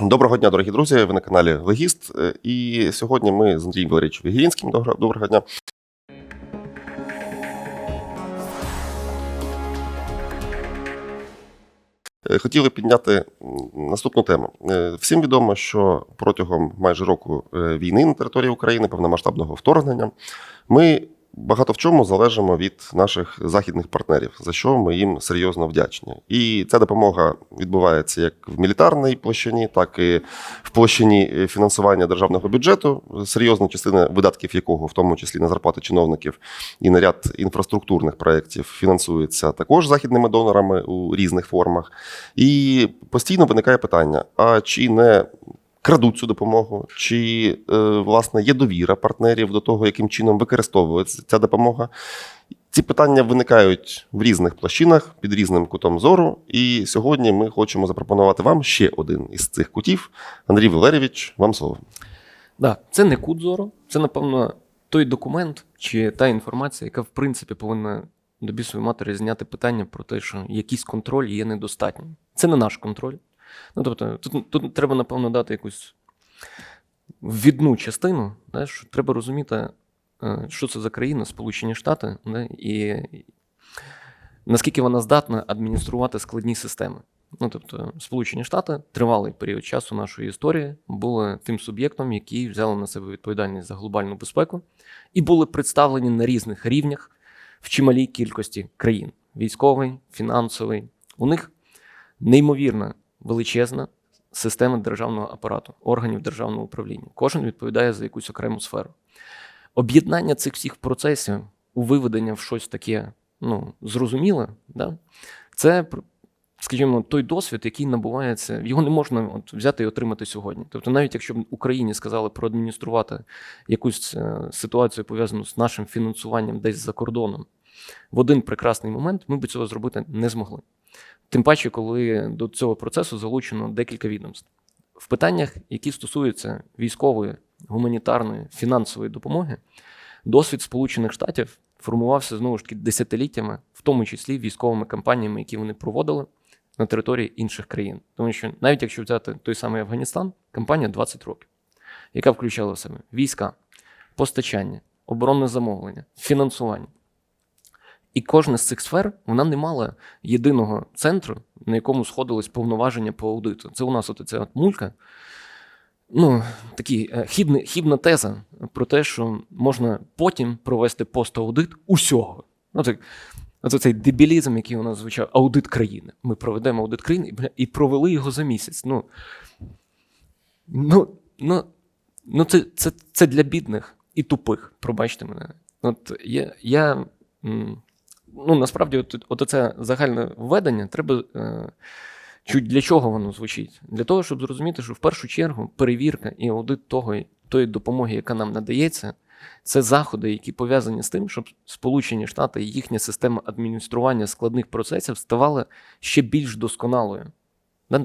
Доброго дня, дорогі друзі. Ви на каналі Легіст. Е, І сьогодні ми з Андрієм Валерійовичем Вігірінським. Доброго, дня. Е, Хотіли підняти наступну тему. Е, Всім відомо, що протягом майже року війни на території України, повномасштабного вторгнення, ми багато в чому залежимо від наших західних партнерів, за що ми їм серйозно вдячні. І ця допомога відбувається як в мілітарній площині, так і в площині е, фінансування державного бюджету, серйозна частина видатків якого, в тому числі на зарплати чиновників і на ряд інфраструктурних проєктів, фінансується також західними донорами у різних формах. І постійно виникає питання: а чи не крадуть цю допомогу, чи е, власне є довіра партнерів до того, яким чином використовується ця допомога? Ці питання виникають в різних площинах під різним кутом зору. І сьогодні ми хочемо запропонувати вам ще один із цих кутів. Андрій Валерійович, вам слово. Да, це не кут зору, це, напевно, той документ чи та інформація, яка в принципі повинна до бісової матері зняти питання про те, що якийсь контроль є недостатнім. Це не наш контроль. Ну, тобто, тут, тут треба, напевно, дати якусь відну частину, да, що треба розуміти, е, що це за країна, Сполучені Штати, да, і наскільки вона здатна адмініструвати складні системи. Ну, тобто, Сполучені Штати тривалий період часу нашої історії були тим суб'єктом, який взяли на себе відповідальність за глобальну безпеку, і були представлені на різних рівнях в чималій кількості країн: військовий, фінансовий. У них неймовірна величезна система державного апарату, органів державного управління. Кожен відповідає за якусь окрему сферу. Об'єднання цих всіх процесів у виведення в щось таке ну, зрозуміле, да? це, скажімо, той досвід, який набувається, його не можна от взяти і отримати сьогодні. Тобто, навіть якщо б Україні сказали проадмініструвати якусь е, ситуацію пов'язану з нашим фінансуванням десь за кордоном, в один прекрасний момент ми б цього зробити не змогли. Тим паче, коли до цього процесу залучено декілька відомств. В питаннях, які стосуються військової, гуманітарної, фінансової допомоги, досвід Сполучених Штатів формувався знову ж таки десятиліттями, в тому числі військовими кампаніями, які вони проводили на території інших країн. Тому що навіть якщо взяти той самий Афганістан, кампанія 20 років, яка включала в себе війська, постачання, оборонне замовлення, фінансування. І кожна з цих сфер вона не мала єдиного центру, на якому сходились повноваження по аудиту. Це у нас от ця мулька. Ну, такий е, хібний, хібна теза про те, що можна потім провести пост-аудит усього. Ну, так, Оце цей дебілізм, який у нас звучав, аудит країни. Ми проведемо аудит країни і, провели його за місяць. Ну, ну, ну, ну це, це, це для бідних і тупих, пробачте мене. От я, я ну, насправді, от, от це загальне введення треба. Е, чуть для чого воно звучить? Для того, щоб зрозуміти, що в першу чергу перевірка і аудит того, тої допомоги, яка нам надається, це заходи, які пов'язані з тим, щоб Сполучені Штати і їхня система адміністрування складних процесів ставала ще більш досконалою.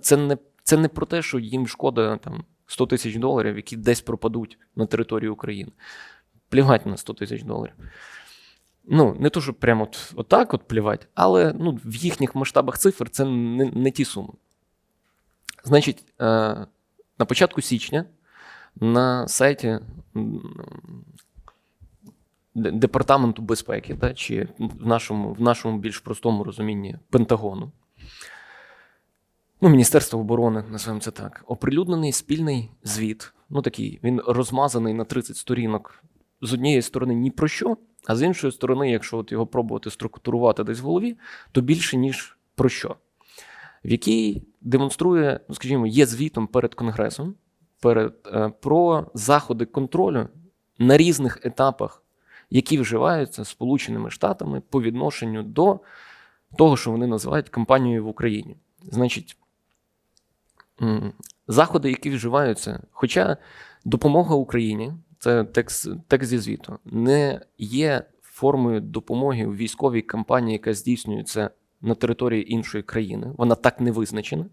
Це не, це не про те, що їм шкода там, 100 тисяч доларів, які десь пропадуть на території України. Плювать на 100 тисяч доларів. Ну, не то, щоб прямо от, отак от плівати, але ну, в їхніх масштабах цифр це не, не ті суми. Значить, е, на початку січня на сайті Департаменту безпеки, та, чи в нашому, в нашому більш простому розумінні Пентагону, ну, Міністерство оборони, називаємо це так, оприлюднений спільний звіт. Ну, такий, він розмазаний на 30 сторінок. З однієї сторони ні про що, а з іншої сторони, якщо от його пробувати структурувати десь в голові, то більше, ніж про що. В якій демонструє, ну, скажімо, є звітом перед Конгресом перед, е, про заходи контролю на різних етапах, які вживаються Сполученими Штатами по відношенню до того, що вони називають кампанією в Україні. Значить, заходи, які вживаються, хоча допомога Україні, це текст, текст зі звіту, не є формою допомоги в військовій кампанії, яка здійснюється на території іншої країни. Вона так не визначена.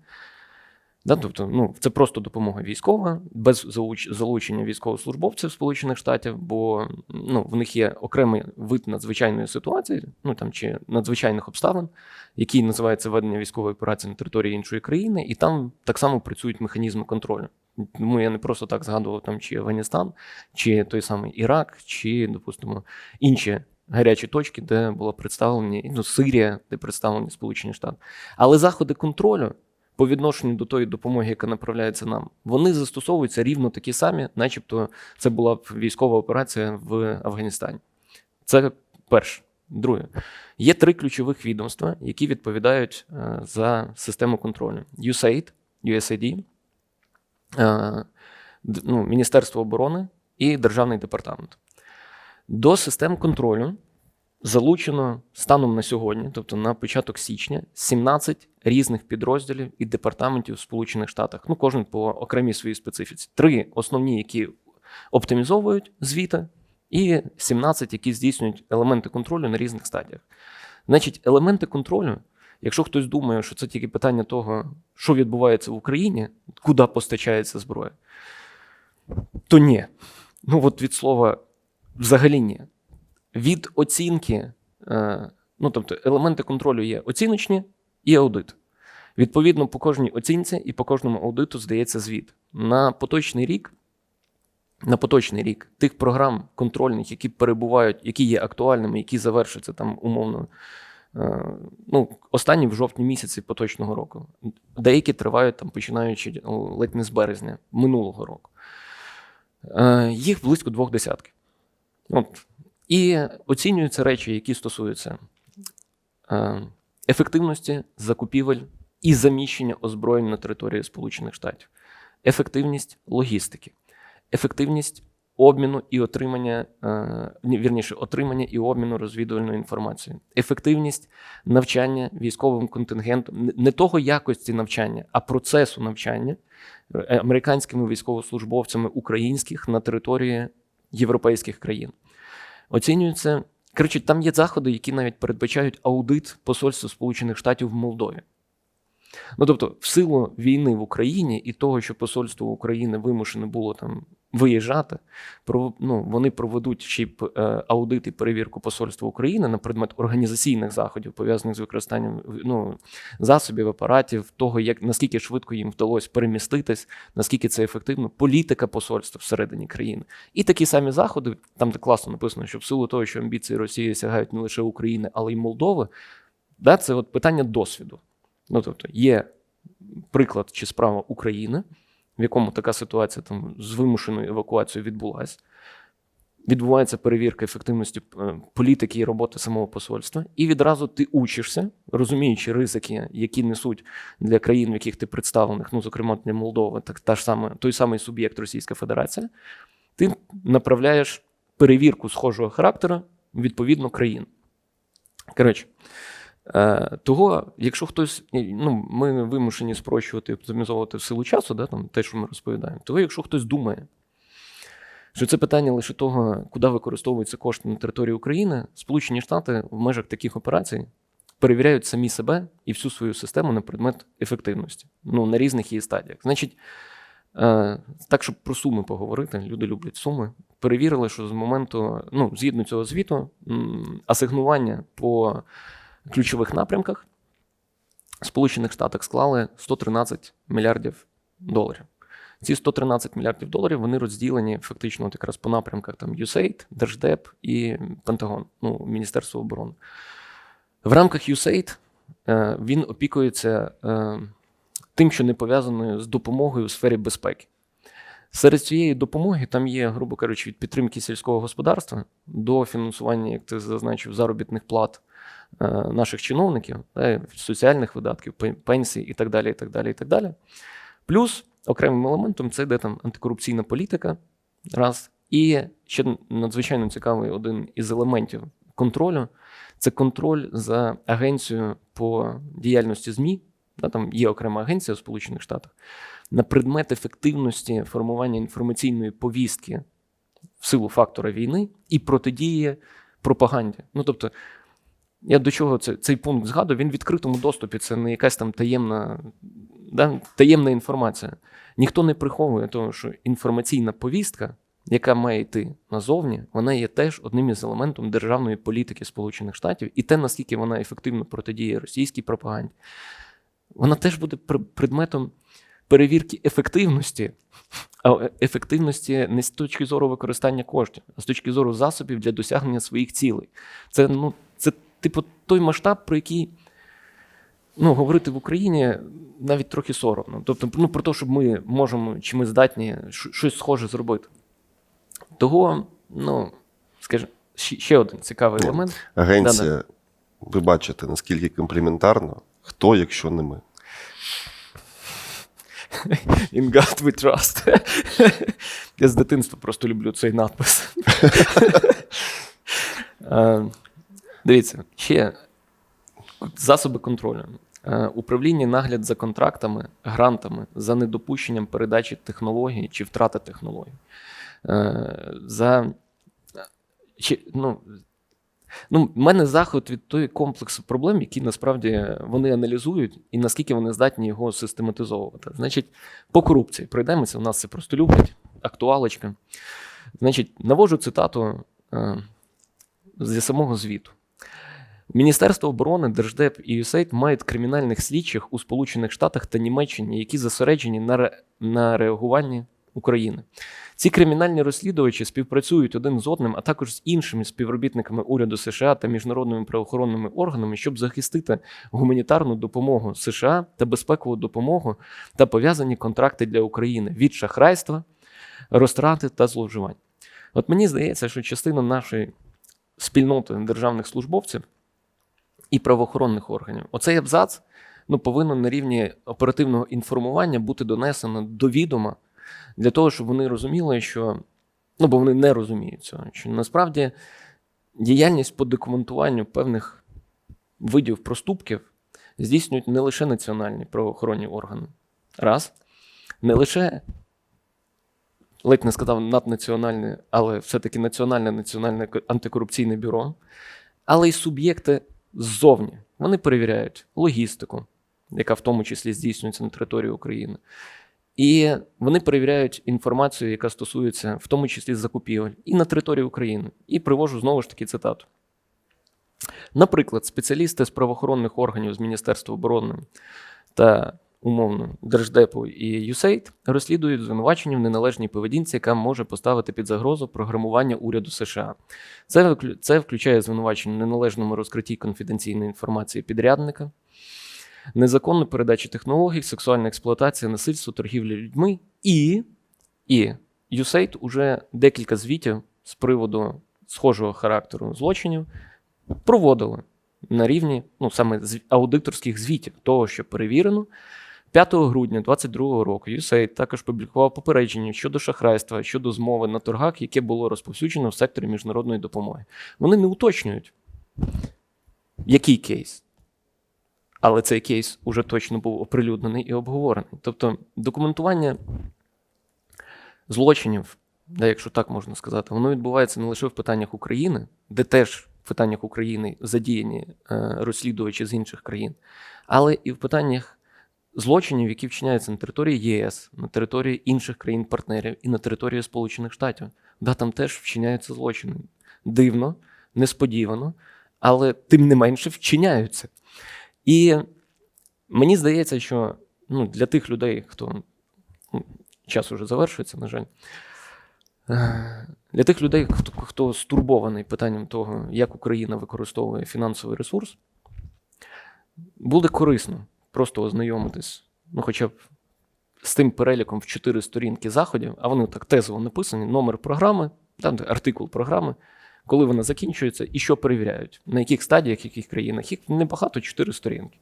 Да, тобто, ну, це просто допомога військова, без залуч- залучення військовослужбовців Сполучених Штатів, бо ну, в них є окремий вид надзвичайної ситуації, ну там чи надзвичайних обставин, який називається ведення військової операції на території іншої країни, і там так само працюють механізми контролю. Тому я не просто так згадував там чи Афганістан, чи той самий Ірак, чи, допустимо, інші гарячі точки, де було представлені ну, Сирія, де представлені Сполучені Штати. Але заходи контролю по відношенню до тої допомоги, яка направляється нам, вони застосовуються рівно такі самі, начебто це була б військова операція в Афганістані. Це перше. Друге, є три ключових відомства, які відповідають е, за систему контролю: USAID, USAID, ну, Міністерство оборони і Державний департамент. До систем контролю залучено станом на сьогодні, тобто на початок січня, 17 різних підрозділів і департаментів в Сполучених Штатах. Ну, кожен по окремій своїй специфіці. Три основні, які оптимізовують звіти, і 17, які здійснюють елементи контролю на різних стадіях. Значить, елементи контролю, якщо хтось думає, що це тільки питання того, що відбувається в Україні, куди постачається зброя, то ні. Ну, от від слова взагалі ні. Від оцінки, е, ну тобто, елементи контролю є оціночні і аудит. Відповідно, по кожній оцінці і по кожному аудиту здається звіт. На поточний рік, на поточний рік тих програм контрольних, які перебувають, які є актуальними, які завершаться там умовно. Е, Ну, останні в жовтні місяці поточного року. Деякі тривають там, починаючи ледь не з березня минулого року. Е, Їх близько двох десятків. От. І оцінюються речі, які стосуються е, ефективності закупівель і заміщення озброєнь на території Сполучених Штатів, ефективність логістики, ефективність обміну і отримання, е, вірніше, отримання і обміну розвідувальної інформації, ефективність навчання військовим контингентом, не- того якості навчання, а процесу навчання е, американськими військовослужбовцями українських на території європейських країн. Оцінюється. Коротше, там є заходи, які навіть передбачають аудит посольства Сполучених Штатів в Молдові. Ну тобто, в силу війни в Україні і того, що посольство України вимушене було там виїжджати, ну, вони проведуть ще й е, аудит і перевірку посольства України на предмет організаційних заходів, пов'язаних з використанням ну, засобів, апаратів, того, як наскільки швидко їм вдалося переміститись, наскільки це ефективно, політика посольства всередині країни. І такі самі заходи, там де класно написано, що в силу того, що амбіції Росії сягають не лише України, але й Молдови, да, це от питання досвіду. Ну, тобто, є приклад чи справа України, в якому така ситуація там з вимушеною евакуацією відбулася. Відбувається перевірка ефективності е, політики і роботи самого посольства, і відразу ти учишся, розуміючи ризики, які несуть для країн, в яких ти представлених, ну зокрема для Молдови, так та ж саме той самий суб'єкт Російська Федерація, ти направляєш перевірку схожого характеру відповідно країн. Коротше, того, якщо хтось, ну, ми вимушені спрощувати і оптимізовувати в силу часу, да, там, те, що ми розповідаємо, того, якщо хтось думає, що це питання лише того, куди використовуються кошти на території України, Сполучені Штати в межах таких операцій перевіряють самі себе і всю свою систему на предмет ефективності, ну, на різних її стадіях. Значить, е, так, щоб про суми поговорити, люди люблять суми. Перевірили, що з моменту, ну, згідно цього звіту, асигнування по ключових напрямках Сполучених Штатах склали 113 мільярдів доларів. Ці 113 мільярдів доларів вони розділені фактично от якраз по напрямках там USAID, Держдеп і Пентагон, ну, Міністерство оборони. В рамках USAID е, він опікується е, тим, що не пов'язано з допомогою у сфері безпеки. Серед цієї допомоги там є, грубо кажучи, від підтримки сільського господарства до фінансування, як ти зазначив, заробітних плат е, наших чиновників, соціальних видатків, пенсій і так далі. і так далі, і так далі. Плюс окремим елементом це йде там антикорупційна політика. Раз. І ще надзвичайно цікавий один із елементів контролю це контроль за агенцією по діяльності ЗМІ. Там є окрема агенція у Сполучених Штатах на предмет ефективності формування інформаційної повістки в силу фактора війни і протидії пропаганді. Ну тобто, Я до чого це, цей пункт згадую, він в відкритому доступі, це не якась там таємна, да, таємна інформація. Ніхто не приховує того, що інформаційна повістка, яка має йти назовні, вона є теж одним із елементів державної політики Сполучених Штатів, і те, наскільки вона ефективно протидіє російській пропаганді, вона теж буде предметом перевірки ефективності, а е- ефективності не з точки зору використання коштів, а з точки зору засобів для досягнення своїх цілей. Це, ну, це типу той масштаб, про який ну, говорити в Україні навіть трохи соромно. Тобто, ну, про те, щоб ми можемо чи ми здатні щось схоже зробити. Того, ну, скажімо, ще один цікавий Ні. елемент. Агенція, ви бачите, наскільки компліментарно, хто, якщо не ми. In God we trust. Я з дитинства просто люблю цей надпис. Е, Дивіться, ще засоби контролю. Е, Управління нагляд за контрактами, грантами, за недопущенням передачі технологій чи втрати технологій. Е, За чи, ну, Ну, в мене заход від той комплексу проблем, які насправді вони аналізують, і наскільки вони здатні його систематизовувати. Значить, по корупції пройдемося, у нас це просто люблять, актуалочка. Значить, навожу цитату е, зі самого звіту. Міністерство оборони, Держдеп і USAID мають кримінальних слідчих у Сполучених Штатах та Німеччині, які зосереджені на, ре... на реагуванні України. Ці кримінальні розслідувачі співпрацюють один з одним, а також з іншими співробітниками уряду США та міжнародними правоохоронними органами, щоб захистити гуманітарну допомогу США та безпекову допомогу та пов'язані контракти для України від шахрайства, розтрати та зловживань. От мені здається, що частина нашої спільноти державних службовців і правоохоронних органів, оцей абзац ну, повинен на рівні оперативного інформування бути донесено до відома для того, щоб вони розуміли, що ну, бо вони не розуміють цього, що насправді діяльність по документуванню певних видів проступків здійснюють не лише національні правоохоронні органи. Раз, не лише ледь не сказав наднаціональне, але все-таки національне національне антикорупційне бюро, але й суб'єкти ззовні. Вони перевіряють логістику, яка в тому числі здійснюється на території України. І вони перевіряють інформацію, яка стосується в тому числі закупівель, і на території України. І привожу знову ж таки цитату. Наприклад, спеціалісти з правоохоронних органів з Міністерства оборони та умовно Держдепу і USAID розслідують звинувачення в неналежній поведінці, яка може поставити під загрозу програмування уряду США. Це, це включає звинувачення в неналежному розкритті конфіденційної інформації підрядника, незаконну передачу технологій, сексуальна експлуатація, насильство, торгівля людьми і, і USAID уже декілька звітів з приводу схожого характеру злочинів проводили на рівні ну, саме аудиторських звітів, того, що перевірено. 5 грудня 2022 року USAID також публікував попередження щодо шахрайства, щодо змови на торгах, яке було розповсюджено в секторі міжнародної допомоги. Вони не уточнюють, який кейс. Але цей кейс уже точно був оприлюднений і обговорений. Тобто документування злочинів, да, якщо так можна сказати, воно відбувається не лише в питаннях України, де теж в питаннях України задіяні е, розслідувачі з інших країн, але і в питаннях злочинів, які вчиняються на території ЄС, на території інших країн-партнерів і на території Сполучених Штатів. Да, там теж вчиняються злочини. Дивно, несподівано, але тим не менше вчиняються. І мені здається, що ну, для тих людей, хто час уже завершується, на жаль. Для тих людей, хто, хто стурбований питанням того, як Україна використовує фінансовий ресурс, буде корисно просто ознайомитись, ну, хоча б з тим переліком в чотири сторінки заходів, а вони так тезово написані: номер програми, там артикул програми, коли вона закінчується, і що перевіряють, на яких стадіях, яких країнах. Їх небагато чотири сторінки.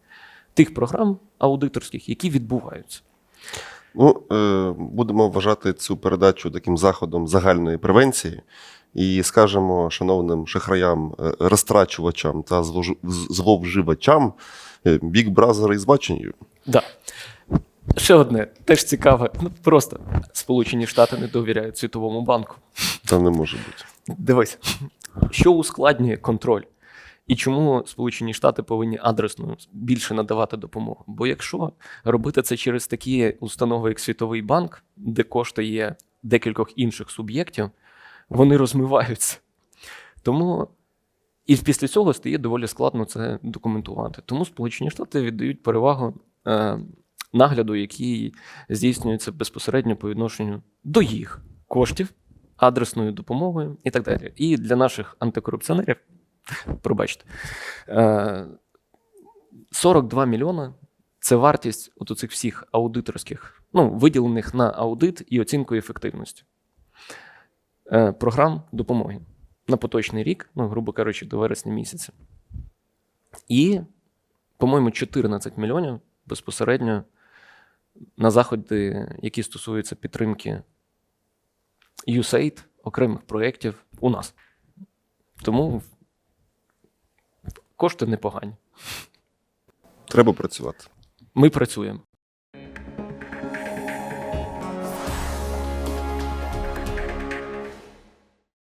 Тих програм аудиторських, які відбуваються. Ну, е, будемо вважати цю передачу таким заходом загальної превенції. І скажемо шановним шахраям, е, розтрачувачам та зловживачам Big Brother is watching. Да. Ще одне, теж цікаве. Ну, просто Сполучені Штати не довіряють Світовому банку. Це не може бути. Дивись, що ускладнює контроль І чому Сполучені Штати повинні адресно більше надавати допомогу? Бо якщо робити це через такі установи, як Світовий банк, де кошти є декількох інших суб'єктів, вони розмиваються. Тому і після цього стає доволі складно це документувати. Тому Сполучені Штати віддають перевагу е, нагляду, який здійснюється безпосередньо по відношенню до їх коштів, адресною допомогою і так далі. І для наших антикорупціонерів, пробачте, е, 42 мільйони це вартість от цих всіх аудиторських, ну, виділених на аудит і оцінку ефективності. Е, програм допомоги на поточний рік, ну, грубо кажучи, до вересня місяця. І, по-моєму, 14 мільйонів безпосередньо на заходи, які стосуються підтримки USAID, окремих проєктів у нас. Тому кошти непогані. Треба працювати. Ми працюємо.